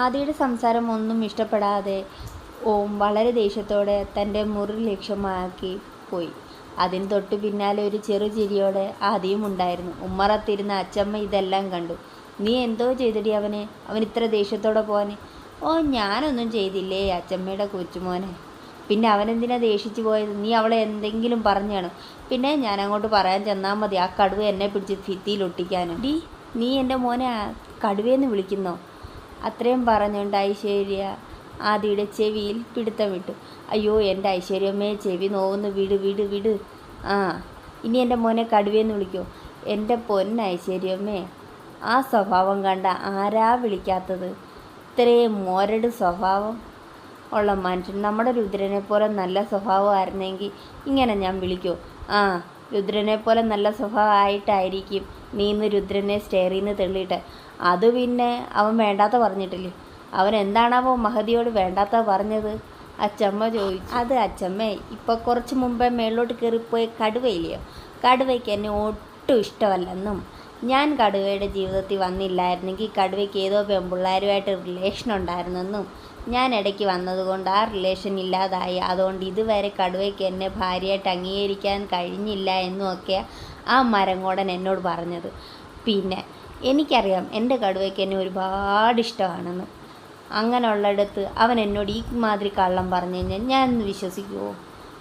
ആദിയുടെ സംസാരം ഒന്നും ഇഷ്ടപ്പെടാതെ ഓം വളരെ ദേഷ്യത്തോടെ തന്റെ മുറി ലക്ഷ്യമാക്കി പോയി. അതിന് തൊട്ട് പിന്നാലെ ഒരു ചെറു ചിരിയോടെ ആദിയും ഉണ്ടായിരുന്നു. ഉമ്മറത്തിരുന്ന അച്ചമ്മ ഇതെല്ലാം കണ്ടു. നീ എന്തോ ചെയ്തിടി അവനെ? അവൻ ഇത്ര ദേഷ്യത്തോടെ പോവാന് ഓ ഞാനൊന്നും ചെയ്തില്ലേ അച്ചമ്മയുടെ കൊച്ചുമോനെ? പിന്നെ അവനെന്തിനാ ദേഷിച്ചു പോയത്? നീ അവളെ എന്തെങ്കിലും പറഞ്ഞാണ് പിന്നെ ഞാൻ അങ്ങോട്ട് പറയാൻ ചെന്നാൽ മതി. ആ കടുവ എന്നെ പിടിച്ച് ഭിത്തിയിൽ ഒട്ടിക്കാനും. ഡി നീ എന്റെ മോനെ കടുവയെന്ന് വിളിക്കുന്നോ? അത്രയും പറഞ്ഞുകൊണ്ട് ഐശ്വര്യ ആദിയുടെ ചെവിയിൽ പിടുത്തം വിട്ടു. അയ്യോ എന്റെ ഐശ്വര്യമ്മയെ ചെവി നോവുന്നു. വിട് വിട് വിട്. ആ ഇനി എന്റെ മോനെ കടുവേന്ന് വിളിക്കോ. എന്റെ പൊന്ന ഐശ്വര്യമ്മേ ആ സ്വഭാവം കണ്ട ആരാ വിളിക്കാത്തത്? ഇത്രയും മോരട് സ്വഭാവം ഉള്ള മനുഷ്യൻ. നമ്മുടെ രുദ്രനെ പോലെ നല്ല സ്വഭാവമായിരുന്നെങ്കിൽ ഇങ്ങനെ ഞാൻ വിളിക്കൂ. ആ രുദ്രനെ പോലെ നല്ല സ്വഭാവമായിട്ടായിരിക്കും നീ ഇന്ന് രുദ്രനെ സ്റ്റെയറിൽ നിന്ന് തെള്ളിയിട്ട്. അത് പിന്നെ അവൻ വേണ്ടാത്ത പറഞ്ഞിട്ടില്ലേ? അവൻ എന്താണാവോ മഹതിയോട് വേണ്ടാത്ത പറഞ്ഞത്? അച്ചമ്മ ചോദിച്ചു. അത് അച്ചമ്മേ ഇപ്പോൾ കുറച്ച് മുമ്പേ മേളിലോട്ട് കയറിപ്പോയി കടുവയില്ലയോ? കടുവയ്ക്ക് എന്നെ ഒട്ടും ഇഷ്ടമല്ലെന്നും. ഞാൻ കടുവയുടെ ജീവിതത്തിൽ വന്നില്ലായിരുന്നെങ്കിൽ കടുവയ്ക്ക് ഏതോ പെൺപിള്ളേരുമായിട്ട് റിലേഷൻ ഉണ്ടായിരുന്നെന്നും. ഞാൻ ഇടയ്ക്ക് വന്നതുകൊണ്ട് ആ റിലേഷൻ ഇല്ലാതായി. അതുകൊണ്ട് ഇതുവരെ കടുവയ്ക്ക് എന്നെ ഭാര്യയായിട്ട് അംഗീകരിക്കാൻ കഴിഞ്ഞില്ല എന്നുമൊക്കെ ആ മരങ്ങോടൻ എന്നോട് പറഞ്ഞത്. പിന്നെ എനിക്കറിയാം എന്റെ കടുവയ്ക്ക് എന്നെ ഒരുപാട് ഇഷ്ടമാണെന്ന്. അങ്ങനെയുള്ളിടത്ത് അവൻ എന്നോട് ഈ മാതിരി കള്ളം പറഞ്ഞു കഴിഞ്ഞാൽ ഞാൻ വിശ്വസിക്കുമോ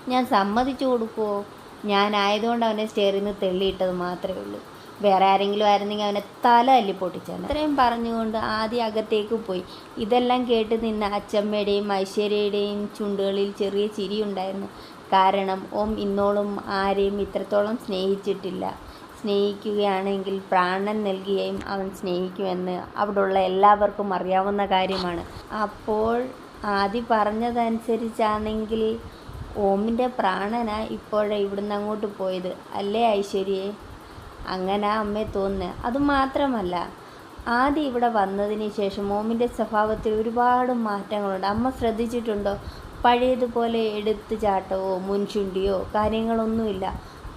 ഞാൻ സമ്മതിച്ചു കൊടുക്കുമോ ഞാനായതുകൊണ്ട് അവനെ സ്റ്റെയറിൽ നിന്ന് തെള്ളിയിട്ടത് മാത്രമേ ഉള്ളൂ. വേറെ ആരെങ്കിലും ആയിരുന്നെങ്കിൽ അവനെ തല അല്ലി പൊട്ടിച്ചാണ്. അത്രയും പറഞ്ഞുകൊണ്ട് ആദ്യം അകത്തേക്ക് പോയി. ഇതെല്ലാം കേട്ട് നിന്ന അച്ചമ്മയുടെയും ഐശ്വര്യയുടെയും ചുണ്ടുകളിൽ ചെറിയ ചിരിയുണ്ടായിരുന്നു. കാരണം ഓം ഇന്നോളം ആരെയും ഇത്രത്തോളം സ്നേഹിച്ചിട്ടില്ല. സ്നേഹിക്കുകയാണെങ്കിൽ പ്രാണൻ നൽകുകയും അവൻ സ്നേഹിക്കുമെന്ന് അവിടുള്ള എല്ലാവർക്കും അറിയാവുന്ന കാര്യമാണ്. അപ്പോൾ ആദ്യ പറഞ്ഞതനുസരിച്ചാണെങ്കിൽ ഓമിന്റെ പ്രാണനാ ഇപ്പോഴേ ഇവിടുന്ന് അങ്ങോട്ട് പോയത്. അല്ലേ ഐശ്വര്യേ? അങ്ങനെ അമ്മയെ തോന്നുന്നത് അതുമാത്രമല്ല ആദ്യം ഇവിടെ വന്നതിന് ശേഷം ഓമിന്റെ സ്വഭാവത്തിൽ ഒരുപാട് മാറ്റങ്ങളുണ്ട്. അമ്മ ശ്രദ്ധിച്ചിട്ടുണ്ടോ? പഴയതുപോലെ എടുത്തു ചാട്ടവോ മുൻചുണ്ടിയോ കാര്യങ്ങളൊന്നുമില്ല.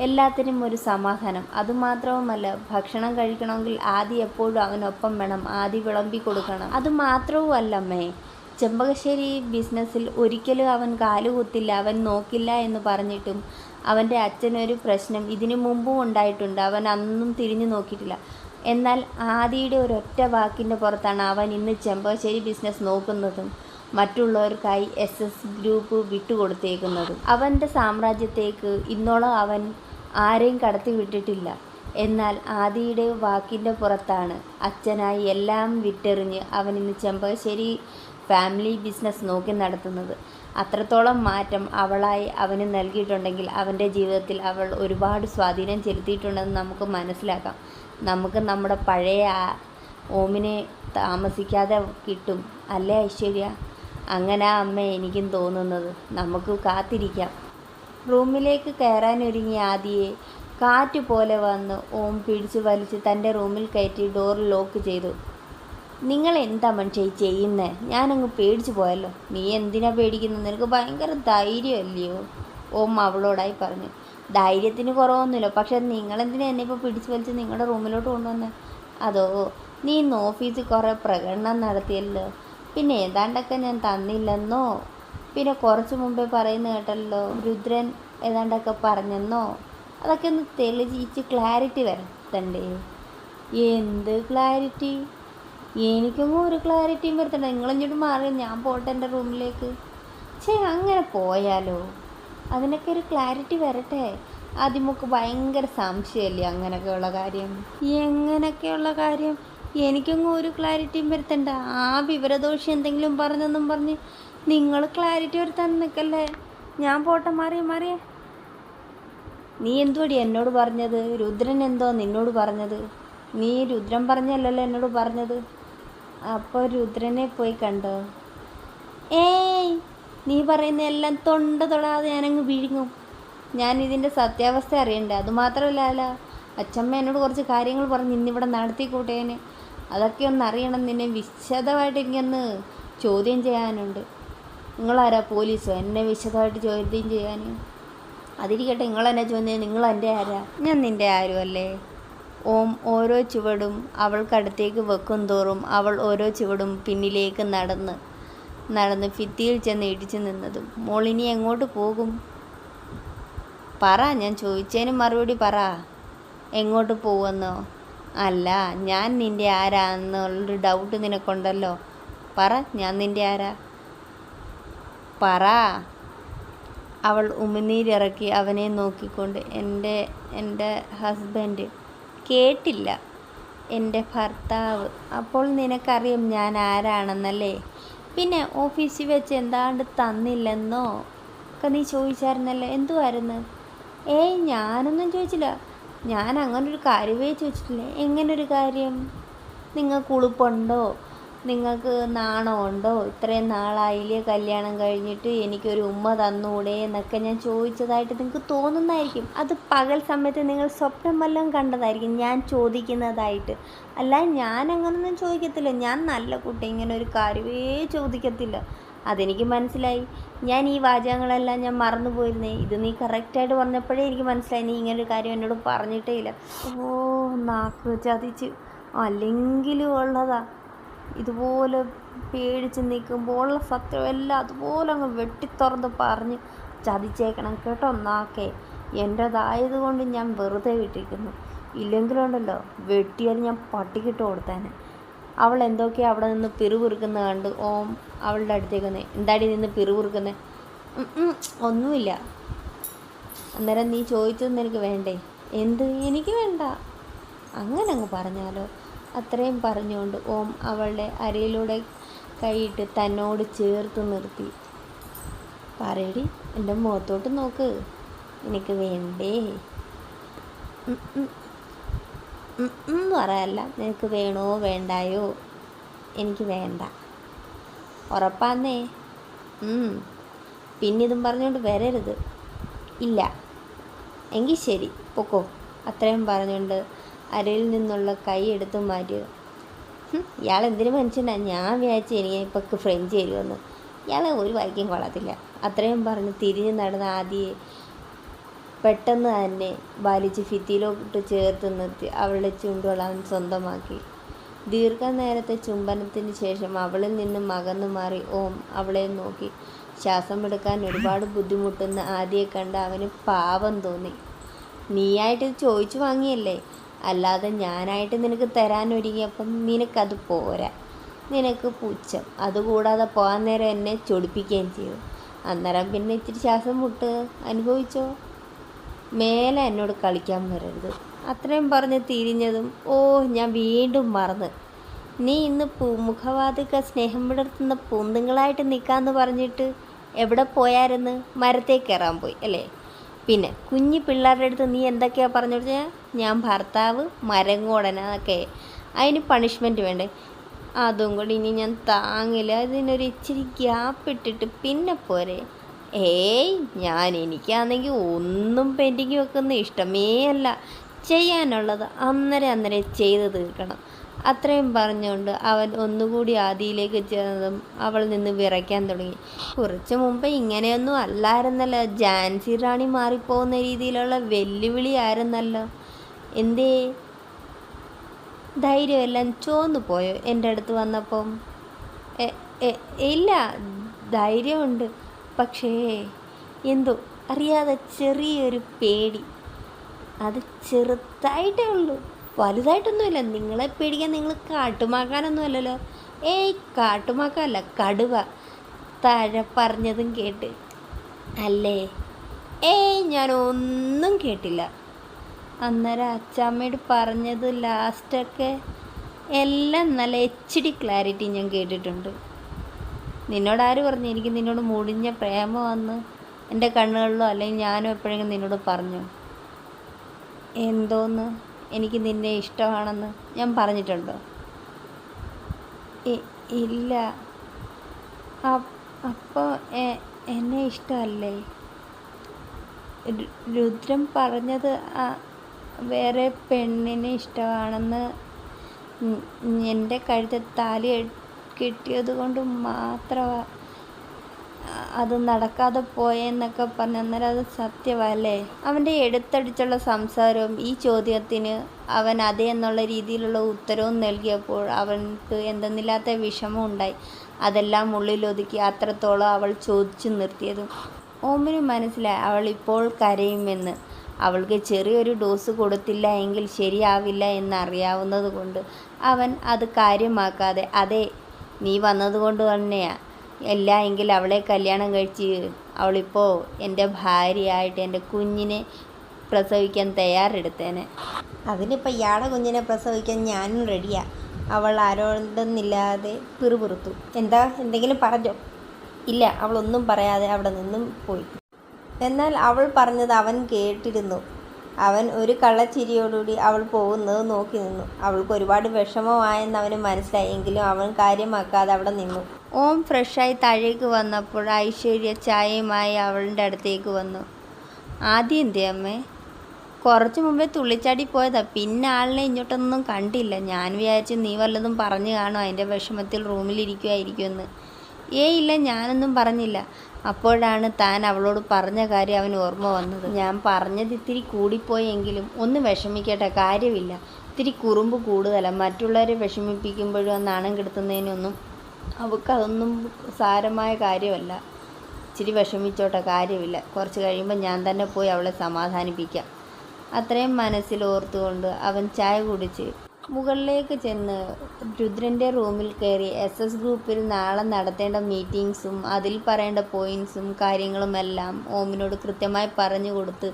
എല്ലാത്തിനും ഒരു സമാധാനം. അതുമാത്രവുമല്ല ഭക്ഷണം കഴിക്കണമെങ്കിൽ ആദ്യം എപ്പോഴും അവനൊപ്പം വേണം ആദ്യം വിളമ്പി കൊടുക്കണം. അത് മാത്രവുമല്ല അമ്മേ ചെമ്പകശ്ശേരി ബിസിനസ്സിൽ ഒരിക്കലും അവൻ കാലുകുത്തില്ല അവൻ നോക്കില്ല എന്ന് പറഞ്ഞിട്ടും അവന്റെ അച്ഛനൊരു പ്രശ്നം ഇതിനു മുമ്പും ഉണ്ടായിട്ടുണ്ട് അവൻ അന്നും തിരിഞ്ഞു നോക്കിയിട്ടില്ല. എന്നാൽ ആദിയുടെ ഒരൊറ്റ വാക്കിന്റെ പുറത്താണ് അവൻ ഇന്ന് ചെമ്പകശ്ശേരി ബിസിനസ് നോക്കുന്നതും. മറ്റുള്ളവർക്കായി എസ് എസ് ഗ്രൂപ്പ് വിട്ടുകൊടുത്തേക്കുന്നത്. അവന്റെ സാമ്രാജ്യത്തേക്ക് ഇന്നോളം അവൻ ആരെയും കടത്തി വിട്ടിട്ടില്ല എന്നാൽ ആദിയുടെ വാക്കിന്റെ പുറത്താണ് അച്ഛനായി എല്ലാം വിട്ടെറിഞ്ഞ് അവൻ ഇന്ന് ചെമ്പകശ്ശേരി ഫാമിലി ബിസിനസ് നോക്കി നടത്തുന്നത്. അത്രത്തോളം മാറ്റം അവളായി അവന് നൽകിയിട്ടുണ്ടെങ്കിൽ അവന്റെ ജീവിതത്തിൽ അവൾ ഒരുപാട് സ്വാധീനം ചെലുത്തിയിട്ടുണ്ടെന്ന് നമുക്ക് മനസ്സിലാക്കാം. നമുക്ക് നമ്മുടെ പഴയ ഓമിനെ താമസിക്കാതെ കിട്ടും. അല്ലേ ഐശ്വര്യ? അങ്ങനെ അമ്മ എനിക്കും തോന്നുന്നത്. നമുക്ക് കാത്തിരിക്കാം. റൂമിലേക്ക് കയറാനൊരുങ്ങിയ ആദിയെ കാറ്റ് പോലെ വന്ന് ഓം പിടിച്ചു വലിച്ച് തന്റെ റൂമിൽ കയറ്റി ഡോർ ലോക്ക് ചെയ്തു. നിങ്ങൾ എന്താ മനുഷ്യ ചെയ്യുന്നേ? ഞാനങ്ങ് പേടിച്ചു പോയല്ലോ. നീ എന്തിനാ പേടിക്കുന്നത്? നിനക്ക് ഭയങ്കര ധൈര്യമല്ലയോ? ഓം അവളോടായി പറഞ്ഞു. ധൈര്യത്തിന് കുറവൊന്നുമില്ല. പക്ഷെ നിങ്ങളെന്തിനാ എന്നെ ഇപ്പോൾ പിടിച്ചു വലിച്ച് നിങ്ങളുടെ റൂമിലോട്ട് കൊണ്ടുവന്നേ? അതോ നീ ഇന്ന് ഓഫീസിൽ കുറേ പ്രകടനം നടത്തിയല്ലോ. പിന്നെ ഏതാണ്ടൊക്കെ ഞാൻ തന്നില്ലെന്നോ? പിന്നെ കുറച്ച് മുമ്പേ പറയുന്ന കേട്ടല്ലോ രുദ്രൻ ഏതാണ്ടൊക്കെ പറഞ്ഞെന്നോ? അതൊക്കെ ഒന്ന് തെളിയിച്ച് ക്ലാരിറ്റി വരുത്തണ്ടേ? എന്ത് ക്ലാരിറ്റി എനിക്കൊന്നും ഒരു ക്ലാരിറ്റിയും വരുത്തണ്ട. നിങ്ങളിങ്ങോട്ട് മാറി ഞാൻ പോട്ടെ എന്റെ റൂമിലേക്ക്. ചേ അങ്ങനെ പോയാലോ? അതിനൊക്കെ ഒരു ക്ലാരിറ്റി വരട്ടെ? ആദ്യമൊക്കെ ഭയങ്കര സംശയമല്ലേ അങ്ങനെയൊക്കെയുള്ള കാര്യം? എങ്ങനെയൊക്കെയുള്ള കാര്യം? എനിക്കൊന്നും ഒരു ക്ലാരിറ്റിയും വരുത്തണ്ട. ആ വിവരദോഷി എന്തെങ്കിലും പറഞ്ഞെന്നും പറഞ്ഞ് നിങ്ങൾ ക്ലാരിറ്റി വരുത്താൻ നിൽക്കല്ലേ ഞാൻ പോട്ടെ മാറിയ മാറിയേ നീ എന്തുവടി എന്നോട് പറഞ്ഞത്? രുദ്രൻ എന്തോ നിന്നോട് പറഞ്ഞത്? നീ രുദ്രൻ പറഞ്ഞല്ലല്ലോ എന്നോട് പറഞ്ഞത്? അപ്പോൾ രുദ്രനെ പോയി കണ്ടോ? ഏയ് നീ പറയുന്ന എല്ലാം തൊണ്ട തൊടാതെ ഞാനങ്ങ് വിഴുങ്ങും. ഞാൻ ഇതിന്റെ സത്യാവസ്ഥ അറിയണ്ടേ? അതുമാത്രമല്ല അല്ല അച്ഛമ്മ എന്നോട് കുറച്ച് കാര്യങ്ങൾ പറഞ്ഞ് ഇന്നിവിടെ നടത്തിക്കൂട്ടേന് അതൊക്കെ ഒന്ന് അറിയണം നിന്നെ വിശദമായിട്ട് എനിക്കൊന്ന് ചോദ്യം ചെയ്യാനുണ്ട്. നിങ്ങളാരാ പോലീസോ? എന്നെ വിശദമായിട്ട് ചോദ്യം ചെയ്യാൻ അതിരിക്കട്ടെ നിങ്ങൾ എന്നെ ചോദ്യം? നിങ്ങൾ എന്റെ ആരാ? ഞാൻ നിന്റെ ആരുമല്ലേ ഓം ഓരോ ചുവടും അവൾക്കടുത്തേക്ക് വെക്കും തോറും അവൾ ഓരോ ചുവടും പിന്നിലേക്ക് നടന്ന് നടന്ന് ഭിത്തിയിൽ ചെന്ന് ഇടിച്ചു നിന്നതും. മോളിനി എങ്ങോട്ട് പോകും? പറ ഞാൻ ചോദിച്ചതിന് മറുപടി പറ. എങ്ങോട്ട് പോവെന്നോ അല്ല ഞാൻ നിന്റെ ആരാന്നുള്ളൊരു ഡൗട്ട് നിനക്കുണ്ടല്ലോ. പറ ഞാൻ നിന്റെ ആരാ? പറ. അവൾ ഉമിനീരിറക്കി അവനെ നോക്കിക്കൊണ്ട് എന്റെ എന്റെ ഹസ്ബൻഡ് കേട്ടില്ല. എന്റെ ഭർത്താവ് അപ്പോൾ നിനക്കറിയും ഞാൻ ആരാണെന്നല്ലേ? പിന്നെ ഓഫീസിൽ വെച്ച് എന്താണ്ട് തന്നില്ലെന്നോ? ഒക്കെ നീ ചോദിച്ചായിരുന്നല്ലോ? എന്തുവായിരുന്നു? ഏയ് ഞാനൊന്നും ചോദിച്ചില്ല. ഞാൻ അങ്ങനൊരു കാര്യമേ ചോദിച്ചിട്ടില്ല? എങ്ങനൊരു കാര്യം? നിങ്ങൾക്ക് ഉളുപ്പുണ്ടോ? നിങ്ങൾക്ക് നാണമുണ്ടോ? ഇത്രയും നാളായില്ലേ കല്യാണം കഴിഞ്ഞിട്ട് എനിക്കൊരു ഉമ്മ തന്നൂടെ എന്നൊക്കെ ഞാൻ ചോദിച്ചതായിട്ട് നിങ്ങൾക്ക് തോന്നുന്നതായിരിക്കും. അത് പകൽ സമയത്ത് നിങ്ങൾ സ്വപ്നം വല്ലതും കണ്ടതായിരിക്കും ഞാൻ ചോദിക്കുന്നതായിട്ട്. അല്ല ഞാൻ അങ്ങനൊന്നും ചോദിക്കത്തില്ല. ഞാൻ നല്ല കുട്ടി ഇങ്ങനെ ഒരു കാര്യമേ ചോദിക്കത്തില്ല. അതെനിക്ക് മനസ്സിലായി. ഞാൻ ഈ വാചകങ്ങളെല്ലാം ഞാൻ മറന്നു പോയിരുന്നേ ഇത് നീ കറക്റ്റായിട്ട് പറഞ്ഞപ്പോഴേ എനിക്ക് മനസ്സിലായി. നീ ഇങ്ങനൊരു കാര്യം എന്നോട് പറഞ്ഞിട്ടേ ഇല്ല. ഓ നാക്ക് ചതിച്ച്. അല്ലെങ്കിലും ഉള്ളതാ. ഇതുപോലെ പേടിച്ച് നിൽക്കുമ്പോൾ ഉള്ള സത്യം എല്ലാം അതുപോലെ അങ്ങ് വെട്ടിത്തുറന്ന് പറഞ്ഞ് ചതിച്ചേക്കണം കേട്ടോ നാക്കേ. എന്റേതായതുകൊണ്ട് ഞാൻ വെറുതെ വിട്ടിരിക്കുന്നു. ഇല്ലെങ്കിലുണ്ടല്ലോ വെട്ടിയാൽ ഞാൻ പട്ടിക്കിട്ട് കൊടുത്തേനെ. അവൾ എന്തൊക്കെയാ അവിടെ നിന്ന് പിറുപിറുക്കുന്ന കണ്ട് ഓം അവളുടെ അടുത്തേക്ക് വന്നേ എന്താടി നിന്ന് പിറുപിറുക്കുന്നത് ഒന്നുമില്ല. അന്നേരം നീ ചോദിച്ചത് എനിക്ക് വേണ്ടേ? എന്ത്? എനിക്ക് വേണ്ട. അങ്ങനെ അങ്ങ് പറഞ്ഞാലോ. അത്രയും പറഞ്ഞുകൊണ്ട് ഓം അവളുടെ അരയിലൂടെ കൈയിട്ട് തന്നോട് ചേർത്ത് നിർത്തി. പറയടി എന്റെ മുഖത്തോട്ട് നോക്ക്. എനിക്ക് വേണ്ടേ? എന്ന് പറയല്ല. നിനക്ക് വേണോ വേണ്ടായോ? എനിക്ക് വേണ്ട. ഉറപ്പാന്നേ? പിന്നെ പിന്നിതും പറഞ്ഞുകൊണ്ട് വരരുത്. ഇല്ല. എങ്കിൽ ശരി. പൊക്കോ. അത്രയും പറഞ്ഞുകൊണ്ട് അരയിൽ നിന്നുള്ള കൈ എടുത്ത് മാറ്റിയത് ഇയാൾ എന്തിനു മനുഷ്യനാ? ഞാൻ വിചാരിച്ചു എനിക്ക് ഇപ്പം ഫ്രഞ്ച് തരുമെന്ന് ഇയാളെ ഒരു വായിക്കും കൊള്ളത്തില്ല. അത്രയും പറഞ്ഞ് തിരിഞ്ഞ് നടന്ന ആദ്യയെ പെട്ടെന്ന് തന്നെ വലിച്ച് ഭിത്തിയിലോട്ട് ചേർത്ത് നിർത്തി അവളുടെ ചുണ്ടുകൾ അവൻ സ്വന്തമാക്കി. ദീർഘനേരത്തെ ചുംബനത്തിന് ശേഷം അവളിൽ നിന്നും അകന്നു മാറി ഓം അവളെ നോക്കി. ശ്വാസമെടുക്കാൻ ഒരുപാട് ബുദ്ധിമുട്ടുന്ന ആദ്യയെ കണ്ട് അവന് പാവം തോന്നി. നീയായിട്ട് ചോദിച്ചു വാങ്ങിയല്ലേ? അല്ലാതെ ഞാനായിട്ട് നിനക്ക് തരാൻ ഒരുങ്ങിയപ്പം നിനക്കത് പോരാ. നിനക്ക് പുച്ഛം. അതുകൂടാതെ പോകാൻ നേരം എന്നെ ചൊടിപ്പിക്കുകയും ചെയ്യും. അന്നേരം പിന്നെ ഇച്ചിരി ശ്വാസം മുട്ട് അനുഭവിച്ചോ? മേലെ എന്നോട് കളിക്കാൻ വരരുത്. അത്രയും പറഞ്ഞ് തിരിഞ്ഞതും ഓ ഞാൻ വീണ്ടും മറന്ന്. നീ ഇന്ന് പൂ മുഖവാതിക്ക സ്നേഹം വിടർത്തുന്ന പൂന്തുങ്ങളായിട്ട് നിൽക്കാമെന്ന് പറഞ്ഞിട്ട് എവിടെ പോയായിരുന്നു മരത്തേ കയറാൻ പോയി അല്ലേ? പിന്നെ കുഞ്ഞു പിള്ളേരുടെ അടുത്ത് നീ എന്തൊക്കെയാ പറഞ്ഞു കൊടുത്താൽ ഞാൻ ഭർത്താവ് മരങ്ങോടനൊക്കെ അതിന് പണിഷ്മെന്റ് വേണ്ടേ? അതും കൂടി ഇനി ഞാൻ താങ്ങില്ല. അതിനൊരു ഇച്ചിരി ഗ്യാപ്പ് ഇട്ടിട്ട് പിന്നെ പോരെ? ഏയ് ഞാൻ എനിക്കാണെങ്കിൽ ഒന്നും പെൻഡിങ് വെക്കുന്ന ഇഷ്ടമേ അല്ല. ചെയ്യാനുള്ളത് അന്നേരം അന്നേരം ചെയ്ത് തീർക്കണം. അത്രയും പറഞ്ഞുകൊണ്ട് അവൻ ഒന്നുകൂടി ആദിയിലേക്ക് ചെന്നതും അവൾ നിന്ന് വിറയ്ക്കാൻ തുടങ്ങി. കുറച്ച് മുമ്പ് ഇങ്ങനെയൊന്നും അല്ലായിരുന്നല്ലോ. ജാൻസി റാണി മാറിപ്പോകുന്ന രീതിയിലുള്ള വെല്ലുവിളി ആയിരുന്നല്ലോ. എന്തേ? ധൈര്യമെല്ലാം ചോന്നു പോയോ എന്റെ അടുത്ത് വന്നപ്പം? ഇല്ല ധൈര്യമുണ്ട്. പക്ഷേ എന്തോ അറിയാതെ ചെറിയൊരു പേടി. അത് ചെറുതായിട്ടേ ഉള്ളൂ. വലുതായിട്ടൊന്നുമില്ല. നിങ്ങളെ പേടിക്കാൻ നിങ്ങൾ കാട്ടുമാക്കാനൊന്നുമല്ലല്ലോ. ഏയ് കാട്ടുമാക്കല്ല കടുവ. താഴെ പറഞ്ഞതും കേട്ട്. അല്ലേ? ഏയ് ഞാൻ ഒന്നും കേട്ടില്ല. അന്നേരം അച്ചാമ്മയോട് പറഞ്ഞത് ലാസ്റ്റൊക്കെ എല്ലാം നല്ല എച്ച് ഡി ക്ലാരിറ്റി ഞാൻ കേട്ടിട്ടുണ്ട്. നിന്നോട് ആര് പറഞ്ഞു? എനിക്ക് നിന്നോട് മുടിഞ്ഞ പ്രേമമെന്ന് എന്റെ കണ്ണുകളിലോ അല്ലെങ്കിൽ ഞാനും എപ്പോഴെങ്കിലും നിന്നോട് പറഞ്ഞു. എന്തോന്ന്? എനിക്ക് നിന്നെ ഇഷ്ടമാണെന്ന് ഞാൻ പറഞ്ഞിട്ടുണ്ടോ? ഇല്ല. അപ്പോൾ എന്നെ ഇഷ്ടമല്ലേ? രുദ്രം പറഞ്ഞത് വേറെ പെണ്ണിനെ ഇഷ്ടമാണെന്ന് എന്റെ കഴുത്തിൽ താലി കെട്ടിയത് കൊണ്ട് മാത്രമാണ് അത് നടക്കാതെ പോയെന്നൊക്കെ പറഞ്ഞ് അന്നേരം അത് സത്യമല്ലേ അവന്റെ എടുത്തടിച്ചുള്ള സംസാരവും ഈ ചോദ്യത്തിന് അവൻ അതേ എന്നുള്ള രീതിയിലുള്ള ഉത്തരവും നൽകിയപ്പോൾ അവൻക്ക് എന്തെന്നില്ലാത്ത വിഷമം ഉണ്ടായി. അതെല്ലാം ഉള്ളിലൊതുക്കി അത്രത്തോളം അവൾ ചോദിച്ചു നിർത്തിയതും. ഓമിന് മനസ്സിലായി അവൾ ഇപ്പോൾ കരയുമെന്ന്. അവൾക്ക് ചെറിയൊരു ഡോസ് കൊടുത്തില്ല എങ്കിൽ ശരിയാവില്ല എന്നറിയാവുന്നത് കൊണ്ട് അവൻ അത് കാര്യമാക്കാതെ അതെ നീ വന്നതുകൊണ്ട് തന്നെയാ. അല്ല എങ്കിൽ അവളെ കല്യാണം കഴിച്ച് അവളിപ്പോൾ എന്റെ ഭാര്യയായിട്ട് എന്റെ കുഞ്ഞിനെ പ്രസവിക്കാൻ തയ്യാറെടുത്തേനെ. അതിനിപ്പോൾ ഇയാളെ കുഞ്ഞിനെ പ്രസവിക്കാൻ ഞാനും റെഡിയാ. അവൾ ആരോടെന്നില്ലാതെ പിറുപിറുത്തു. എന്താ? എന്തെങ്കിലും പറഞ്ഞോ? ഇല്ല അവളൊന്നും പറയാതെ അവിടെ നിന്നും പോയി. എന്നാൽ അവൾ പറഞ്ഞത് അവൻ കേട്ടിരുന്നു. അവൻ ഒരു കള്ളച്ചിരിയോടുകൂടി അവൾ പോകുന്നത് നോക്കി നിന്നു. അവൾക്ക് ഒരുപാട് വിഷമമായെന്ന് അവന് മനസ്സിലായി. എങ്കിലും അവൻ കാര്യമാക്കാതെ അവിടെ നിന്നു. ഓം ഫ്രഷായി താഴേക്ക് വന്നപ്പോൾ ഐശ്വര്യ ചായയുമായി അവളുടെ അടുത്തേക്ക് വന്നു. ആദ്യം എന്തേ അമ്മേ? കുറച്ച് മുമ്പേ തുള്ളിച്ചാടി പോയതാ. പിന്നെ ആളിനെ ഇങ്ങോട്ടൊന്നും കണ്ടില്ല. ഞാൻ വിചാരിച്ചു നീ വല്ലതും പറഞ്ഞു കാണും. അതിന്റെ വിഷമത്തിൽ റൂമിലിരിക്കുമായിരിക്കുമെന്ന് ഏയ് ഇല്ല ഞാനൊന്നും പറഞ്ഞില്ല. അപ്പോഴാണ് താൻ അവളോട് പറഞ്ഞ കാര്യം അവന് ഓർമ്മ വന്നത്. ഞാൻ പറഞ്ഞത് ഇത്തിരി കൂടിപ്പോയെങ്കിലും ഒന്ന് വിഷമിക്കട്ടെ കാര്യമില്ല. ഇത്തിരി കുറുമ്പ് കൂടുതലാണ് മറ്റുള്ളവരെ വിഷമിപ്പിക്കുമ്പോഴും നാണം കെടുത്തുന്നതിനൊന്നും അവൾക്കതൊന്നും സാരമായ കാര്യമല്ല. ഇച്ചിരി വിഷമിച്ചോട്ടെ കാര്യമില്ല. കുറച്ച് കഴിയുമ്പോൾ ഞാൻ തന്നെ പോയി അവളെ സമാധാനിപ്പിക്കാം. അത്രയും മനസ്സിൽ ഓർത്തുകൊണ്ട് അവൻ ചായ കുടിച്ച് മുകളിലേക്ക് ചെന്ന് രുദ്രന്റെ റൂമിൽ കയറി എസ് എസ് ഗ്രൂപ്പിൽ നാളെ നടത്തേണ്ട മീറ്റിങ്സും അതിൽ പറയേണ്ട പോയിൻസും കാര്യങ്ങളുമെല്ലാം ഓമിനോട് കൃത്യമായി പറഞ്ഞു കൊടുത്ത്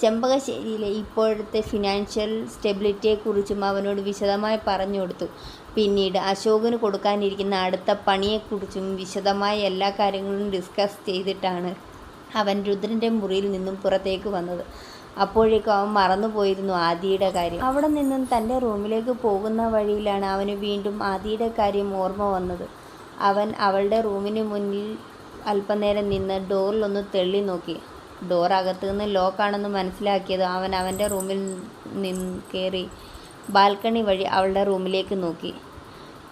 ചെമ്പകശ്ശേരിയിലെ ഇപ്പോഴത്തെ ഫിനാൻഷ്യൽ സ്റ്റെബിലിറ്റിയെക്കുറിച്ചും അവനോട് വിശദമായി പറഞ്ഞു കൊടുത്തു. പിന്നീട് അശോകന് കൊടുക്കാനിരിക്കുന്ന അടുത്ത പണിയെക്കുറിച്ചും വിശദമായ എല്ലാ കാര്യങ്ങളും ഡിസ്കസ് ചെയ്തിട്ടാണ് അവൻ രുദ്രന്റെ മുറിയിൽ നിന്നും പുറത്തേക്ക് വന്നത്. അപ്പോഴേക്കും അവൻ മറന്നുപോയിരുന്നു ആദിയുടെ കാര്യം. അവിടെ നിന്നും തന്റെ റൂമിലേക്ക് പോകുന്ന വഴിയിലാണ് അവന് വീണ്ടും ആദിയുടെ കാര്യം ഓർമ്മ വന്നത്. അവൻ അവളുടെ റൂമിന് മുന്നിൽ അല്പനേരം നിന്ന് ഡോറിലൊന്ന് തെള്ളി നോക്കി. ഡോർ അകത്തു നിന്ന് ലോക്കാണെന്ന് മനസ്സിലാക്കിയത് അവൻ അവന്റെ റൂമിൽ നിന്ന് കയറി ബാൽക്കണി വഴി അവളുടെ റൂമിലേക്ക് നോക്കി.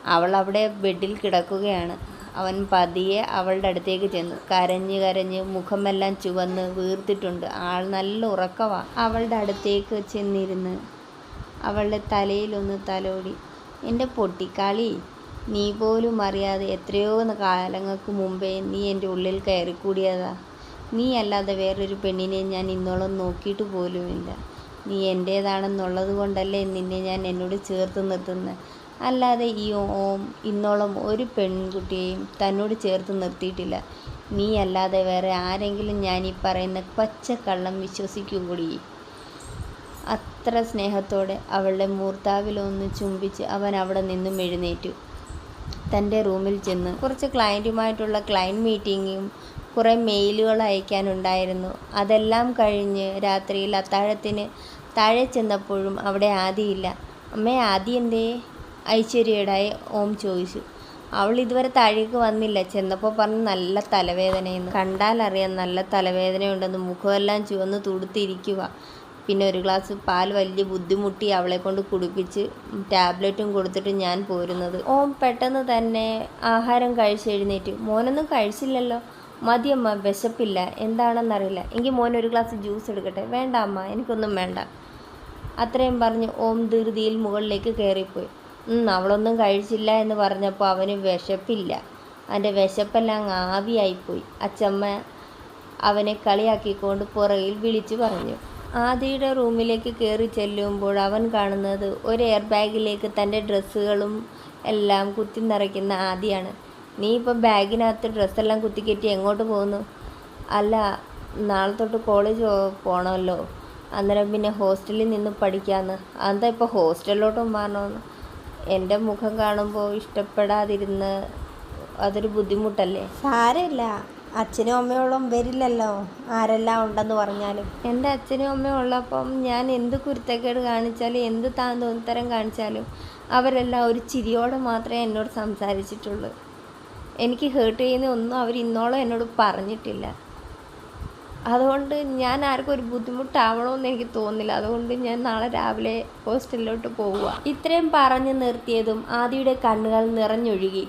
അവൾ അവിടെ ബെഡിൽ കിടക്കുകയാണ്. അവൻ പതിയെ അവളുടെ അടുത്തേക്ക് ചെന്നു. കരഞ്ഞ് കരഞ്ഞ് മുഖമെല്ലാം ചുവന്ന് വീർത്തിട്ടുണ്ട്. ആൾ നല്ല ഉറക്കവാ. അവളുടെ അടുത്തേക്ക് ചെന്നിരുന്ന് അവളുടെ തലയിലൊന്ന് തലോടി. എന്റെ പൊട്ടിക്കാളി നീ പോലും അറിയാതെ എത്രയോ കാലങ്ങൾക്ക് മുമ്പേ നീ എന്റെ ഉള്ളിൽ കയറിക്കൂടിയതാ. നീ അല്ലാതെ വേറൊരു പെണ്ണിനെ ഞാൻ ഇന്നോളം നോക്കിയിട്ട് പോലുമില്ല. നീ എന്റേതാണെന്നുള്ളത് കൊണ്ടല്ലേ നിന്നെ ഞാൻ എന്നോട് ചേർത്ത് നിർത്തുന്നത് അല്ലാതെ ഈ ഓം ഇന്നോളം ഒരു പെൺകുട്ടിയെയും തന്നോട് ചേർത്ത് നിർത്തിയിട്ടില്ല. നീ അല്ലാതെ വേറെ ആരെങ്കിലും ഞാൻ ഈ പറയുന്ന പച്ചക്കള്ളം കൂടി. അത്ര സ്നേഹത്തോടെ അവളുടെ മൂർത്താവിലൊന്ന് ചുംബിച്ച് അവൻ അവിടെ നിന്നും എഴുന്നേറ്റു. തന്റെ റൂമിൽ ചെന്ന് കുറച്ച് ക്ലയന്റുമായിട്ടുള്ള ക്ലയന്റ് മീറ്റിങ്ങും കുറേ മെയിലുകൾ അയക്കാനുണ്ടായിരുന്നു. അതെല്ലാം കഴിഞ്ഞ് രാത്രിയിൽ അത്താഴത്തിന് താഴെ ചെന്നപ്പോഴും അവിടെ ആദിയില്ല. അമ്മേ ആദി എന്തേ? ഐശ്വര്യയുടായി ഓം ചോദിച്ചു. അവൾ ഇതുവരെ താഴേക്ക് വന്നില്ല. ചെന്നപ്പോൾ പറഞ്ഞു നല്ല തലവേദനയെന്ന് കണ്ടാലറിയാം നല്ല തലവേദനയുണ്ടെന്ന് മുഖമെല്ലാം ചുവന്ന് തുടുത്തിരിക്കുക പിന്നെ ഒരു ഗ്ലാസ് പാൽ വലിയ ബുദ്ധിമുട്ടി അവളെ കൊണ്ട് കുടിപ്പിച്ച് ടാബ്ലറ്റും കൊടുത്തിട്ട് ഞാൻ പോരുന്നത്. ഓം പെട്ടെന്ന് തന്നെ ആഹാരം കഴിച്ചെഴുന്നേറ്റ് മോനൊന്നും കഴിച്ചില്ലല്ലോ. മതിയമ്മ വിശപ്പില്ല. എന്താണെന്നറിയില്ല. എങ്കിൽ മോൻ ഒരു ഗ്ലാസ് ജ്യൂസ് എടുക്കട്ടെ. വേണ്ട അമ്മ എനിക്കൊന്നും വേണ്ട. അത്രയും പറഞ്ഞ് ഓം ധൃതിയിൽ മുകളിലേക്ക് കയറിപ്പോയി. അവളൊന്നും കഴിച്ചില്ല എന്ന് പറഞ്ഞപ്പോൾ അവന് വിശപ്പില്ല. അവന്റെ വിശപ്പെല്ലാം ആവിയായിപ്പോയി. അച്ചമ്മ അവനെ കളിയാക്കിക്കൊണ്ട് പുറകിൽ വിളിച്ചു പറഞ്ഞു. ആദിയുടെ റൂമിലേക്ക് കയറി ചെല്ലുമ്പോൾ അവൻ കാണുന്നത് ഒരു എയർ ബാഗിലേക്ക് തന്റെ ഡ്രസ്സുകളും എല്ലാം കുത്തി നിറയ്ക്കുന്ന ആദിയാണ്. നീ ഇപ്പം ബാഗിനകത്ത് ഡ്രസ്സെല്ലാം കുത്തിക്കെറ്റി എങ്ങോട്ട് പോകുന്നു? അല്ല നാളെ തൊട്ട് കോളേജ് പോകണമല്ലോ അന്നേരം പിന്നെ ഹോസ്റ്റലിൽ നിന്ന് പഠിക്കാമെന്ന് അതെന്താ ഇപ്പോൾ ഹോസ്റ്റലിലോട്ടും മാറണമെന്ന് എന്റെ മുഖം കാണുമ്പോൾ ഇഷ്ടപ്പെടാതിരുന്ന് അതൊരു ബുദ്ധിമുട്ടല്ലേ? സാരമില്ല. അച്ഛനും അമ്മയോളം വരില്ലല്ലോ ആരെല്ലാം ഉണ്ടെന്ന് പറഞ്ഞാലും. എന്റെ അച്ഛനും അമ്മയും ഉള്ളപ്പം ഞാൻ എന്ത് കുരുത്തക്കേട് കാണിച്ചാലും എന്ത് താൻ തോന്നിത്തരം കാണിച്ചാലും അവരെല്ലാം ഒരു ചിരിയോടെ മാത്രമേ എന്നോട് സംസാരിച്ചിട്ടുള്ളൂ. എനിക്ക് ഹേർട്ട് ചെയ്യുന്ന ഒന്നും അവർ ഇന്നോളം എന്നോട് പറഞ്ഞിട്ടില്ല. അതുകൊണ്ട് ഞാൻ ആർക്കും ഒരു ബുദ്ധിമുട്ടാവണമെന്ന് എനിക്ക് തോന്നുന്നില്ല. അതുകൊണ്ട് ഞാൻ നാളെ രാവിലെ ഹോസ്റ്റലിലോട്ട് പോവുക ഇത്രയും പറഞ്ഞു നിർത്തിയതും ആദിയുടെ കണ്ണുകൾ നിറഞ്ഞൊഴുകി.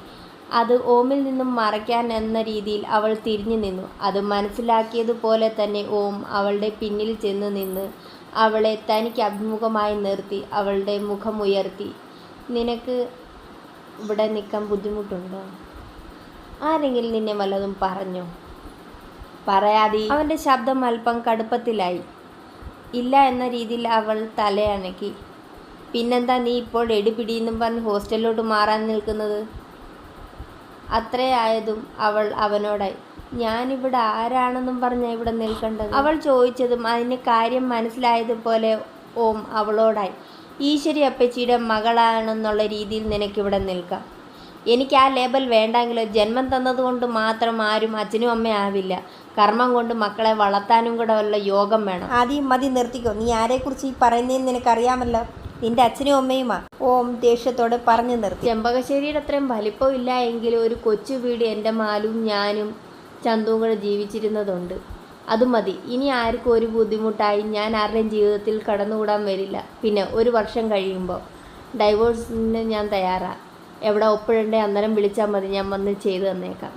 അത് ഓമിൽ നിന്നും മറയ്ക്കാൻ എന്ന രീതിയിൽ അവൾ തിരിഞ്ഞു നിന്നു. അത് മനസ്സിലാക്കിയതുപോലെ തന്നെ ഓം അവളുടെ പിന്നിൽ ചെന്ന് നിന്ന് അവളെ തനിക്ക് അഭിമുഖമായി നിർത്തി അവളുടെ മുഖം ഉയർത്തി. നിനക്ക് ഇവിടെ നിൽക്കാൻ ബുദ്ധിമുട്ടുണ്ടോ? ആരെങ്കിലും നിന്നെ വല്ലതും പറഞ്ഞോ? പറയാതെ അവന്റെ ശബ്ദം അല്പം കടുപ്പത്തിലായി. ഇല്ല എന്ന രീതിയിൽ അവൾ തലയണക്കി. പിന്നെന്താ നീ ഇപ്പോൾ എടുപിടിയെന്നും പറഞ്ഞ് ഹോസ്റ്റലിലോട്ട് മാറാൻ നിൽക്കുന്നത്? അത്രയായതും അവൾ അവനോടായി. ഞാനിവിടെ ആരാണെന്നും പറഞ്ഞ ഇവിടെ നിൽക്കേണ്ടത്? അവൾ ചോദിച്ചതും അതിന് കാര്യം മനസ്സിലായതുപോലെ ഓം അവളോടായി. ഈശ്വരി അപ്പച്ചിയുടെ മകളാണെന്നുള്ള രീതിയിൽ നിനക്കിവിടെ നിൽക്കാം. എനിക്ക് ആ ലേബൽ വേണ്ടെങ്കിലോ ജന്മം തന്നതുകൊണ്ട് മാത്രം ആരും അച്ഛനും അമ്മയും ആവില്ല. കർമ്മം കൊണ്ട് മക്കളെ വളർത്താനും കൂടെ വല്ല യോഗം വേണം. ആദ്യം മതി നിർത്തിക്കോ. നീ ആരെക്കുറിച്ച് ഈ പറയുന്നതെന്ന് നിനക്കറിയാമല്ലോ. നിന്റെ അച്ഛനും അമ്മയുമാ. ഓം ദേഷ്യത്തോടെ പറഞ്ഞു നിർത്തി. ചെമ്പകശ്ശേരിയുടെ അത്രയും വലിപ്പം ഇല്ല എങ്കിലും ഒരു കൊച്ചു വീട് എന്റെ മാലും ഞാനും ചന്തുവും കൂടെ ജീവിച്ചിരുന്നതുണ്ട്. അത് മതി. ഇനി ആർക്കും ഒരു ബുദ്ധിമുട്ടായി ഞാൻ ആരുടെയും ജീവിതത്തിൽ കടന്നുകൂടാൻ വരില്ല. പിന്നെ ഒരു വർഷം കഴിയുമ്പോൾ ഡൈവോഴ്സിന് ഞാൻ തയ്യാറാ. എവിടെ ഒപ്പിടണ്ടേ അന്നേരം വിളിച്ചാൽ മതി ഞാൻ വന്ന് ചെയ്തു തന്നേക്കാം.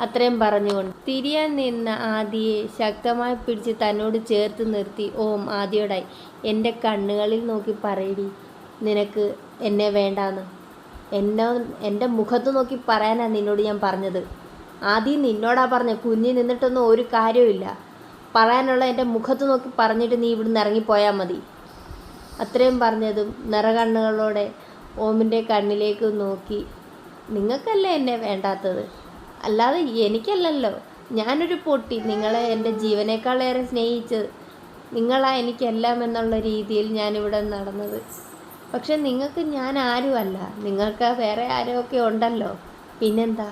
അത്രയും പറഞ്ഞുകൊണ്ട് തിരിയാൻ നിന്ന ആദിയെ ശക്തമായി പിടിച്ച് തന്നോട് ചേർത്ത് നിർത്തി. ഓം ആദിയോടായി. എന്റെ കണ്ണുകളിൽ നോക്കി പറയടി. നിനക്ക് എന്നെ വേണ്ടാന്ന്. എന്നെ എന്റെ മുഖത്ത് നോക്കി പറയാനാണ് നിന്നോട് ഞാൻ പറഞ്ഞത്. ആദ്യം നിന്നോടാ പറഞ്ഞ. കുഞ്ഞി നിന്നിട്ടൊന്നും ഒരു കാര്യമില്ല പറയാനുള്ള എന്റെ മുഖത്ത് നോക്കി പറഞ്ഞിട്ട് നീ ഇവിടുന്ന് ഇറങ്ങിപ്പോയാൽ മതി. അത്രയും പറഞ്ഞതും നിറകണ്ണുകളോടെ ഓമിന്റെ കണ്ണിലേക്ക് നോക്കി. നിങ്ങൾക്കല്ലേ എന്നെ വേണ്ടാത്തത്? അല്ലാതെ എനിക്കല്ലല്ലോ. ഞാനൊരു പൊട്ടി നിങ്ങളെ എന്റെ ജീവനേക്കാളേറെ സ്നേഹിച്ചത്. നിങ്ങളാ എനിക്കെല്ലാം എന്നുള്ള രീതിയിൽ ഞാനിവിടെ നടന്നത്. പക്ഷെ നിങ്ങൾക്ക് ഞാൻ ആരുമല്ല. നിങ്ങൾക്ക് വേറെ ആരൊക്കെ ഉണ്ടല്ലോ. പിന്നെന്താ?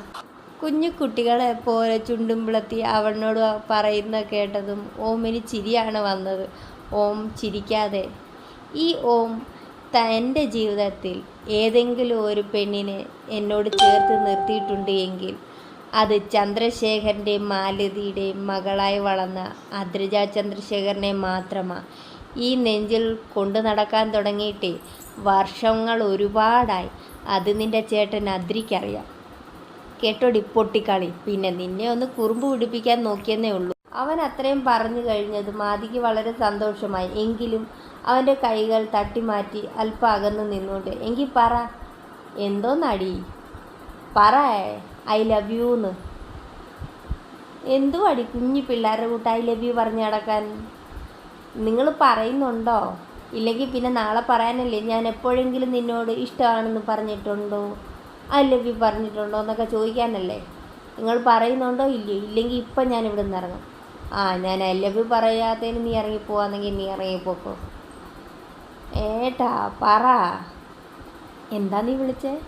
കുഞ്ഞു കുട്ടികളെ പോലെ ചുണ്ടും പിളത്തി അവനോട് പറയുന്ന കേട്ടതും ഓമിന് ചിരിയാണ് വന്നത്. ഓം ചിരിക്കാതെ. ഈ ഓം എന്റെ ജീവിതത്തിൽ ഏതെങ്കിലും ഒരു പെണ്ണിനെ എന്നോട് ചേർത്ത് നിർത്തിയിട്ടുണ്ട് എങ്കിൽ അത് ചന്ദ്രശേഖരന്റെ മാലതിയുടെ മകളായി വളർന്ന അദ്രജ ചന്ദ്രശേഖരനെ മാത്രമാണ് ഈ നെഞ്ചിൽ കൊണ്ടു നടക്കാൻ തുടങ്ങിയിട്ട് വർഷങ്ങൾ ഒരുപാടായി അത് നിന്റെ ചേട്ടൻ അദ്രിക്കറിയാം കേട്ടോടി പൊട്ടിക്കളി. പിന്നെ നിന്നെ ഒന്ന് കുറുമ്പ് പിടിപ്പിക്കാൻ നോക്കിയെന്നേ ഉള്ളൂ. അവൻ അത്രയും പറഞ്ഞു കഴിഞ്ഞത് മാതിക്ക് വളരെ സന്തോഷമായി. എങ്കിലും അവന്റെ കൈകൾ തട്ടിമാറ്റി അല്പം അകന്നു നിന്നുകൊണ്ട് എങ്കിൽ പറ എന്തോ നടി? പറ ഐ ലവ് യു എന്ന് എന്തു അടി കുഞ്ഞു പിള്ളേരുടെ കൂട്ട് ഐ ലവ് യു പറഞ്ഞു നടക്കാൻ? നിങ്ങൾ പറയുന്നുണ്ടോ? ഇല്ലെങ്കിൽ പിന്നെ നാളെ പറയാനല്ലേ? ഞാൻ എപ്പോഴെങ്കിലും നിന്നോട് ഇഷ്ടമാണെന്ന് പറഞ്ഞിട്ടുണ്ടോ? ഐ ലവ് യു പറഞ്ഞിട്ടുണ്ടോ എന്നൊക്കെ ചോദിക്കാനല്ലേ? നിങ്ങൾ പറയുന്നുണ്ടോ ഇല്ലയോ? ഇല്ലെങ്കിൽ ഇപ്പം ഞാൻ ഇവിടെ നിന്ന് ഇറങ്ങും. ആ ഞാൻ ഐ ലവ് യു പറയാത്തതിന് നീ ഇറങ്ങിപ്പോവാന്നെങ്കിൽ നീ ഇറങ്ങിപ്പോക്കോ ഏട്ടാ പറ. എന്താ നീ വിളിച്ചേ?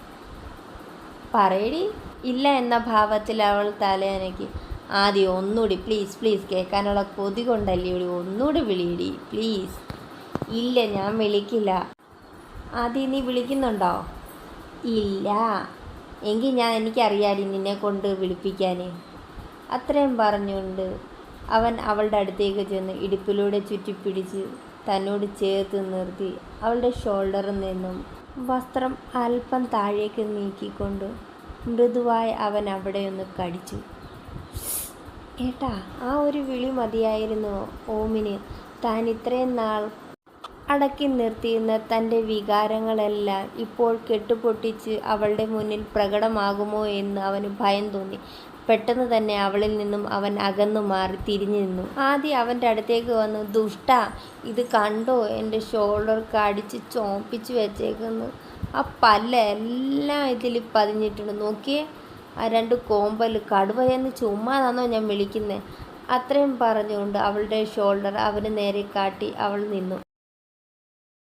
പറയടി. ഇല്ല എന്ന ഭാവത്തിൽ അവൾ തലയനക്കി. ആദ്യം ഒന്നുകൂടി പ്ലീസ് പ്ലീസ് കേൾക്കാനുള്ള കൊതി കൊണ്ടല്ലേ ഇവിടെ ഒന്നുകൂടി വിളിയിടി പ്ലീസ് ഇല്ല ഞാൻ വിളിക്കില്ല. ആദ്യം നീ വിളിക്കുന്നുണ്ടോ? ഇല്ല. എങ്കിൽ ഞാൻ എനിക്കറിയാടി നിന്നെ കൊണ്ട് വിളിപ്പിക്കാൻ അത്രയും പറഞ്ഞുകൊണ്ട് അവൻ അവളുടെ അടുത്തേക്ക് ചെന്ന് ഇടുപ്പിലൂടെ ചുറ്റിപ്പിടിച്ച് തന്നോട് ചേർത്ത് നിർത്തി അവളുടെ ഷോൾഡറിൽ നിന്നും വസ്ത്രം അല്പം താഴേക്ക് നീക്കിക്കൊണ്ട് മൃദുവായി അവൻ അവിടെ ഒന്ന് കടിച്ചു. ഏട്ടാ ആ ഒരു വിളി മതിയായിരുന്നു ഓമിന്. താൻ ഇത്രയും നാൾ അടക്കി നിർത്തിയിരുന്ന തന്റെ വികാരങ്ങളെല്ലാം ഇപ്പോൾ കെട്ടുപൊട്ടിച്ച് അവളുടെ മുന്നിൽ പ്രകടമാകുമോ എന്ന് അവന് ഭയം തോന്നി. പെട്ടെന്ന് തന്നെ അവളിൽ നിന്നും അവൻ അകന്നു മാറി തിരിഞ്ഞു നിന്നു. ആദ്യം അവന്റെ അടുത്തേക്ക് വന്നു ദുഷ്ട ഇത് കണ്ടോ? എന്റെ ഷോൾഡർ കടിച്ച് ചോപ്പിച്ച് വെച്ചേക്കുന്നു. ആ പല്ല എല്ലാം ഇതിൽ പതിഞ്ഞിട്ടുണ്ട്. നോക്കിയേ ആ രണ്ട് കോമ്പൽ കടുവയെന്ന് ചുമ്മാതാണോ ഞാൻ വിളിക്കുന്നത് അത്രയും പറഞ്ഞുകൊണ്ട് അവളുടെ ഷോൾഡർ അവന് നേരെ കാട്ടി അവൾ നിന്നു.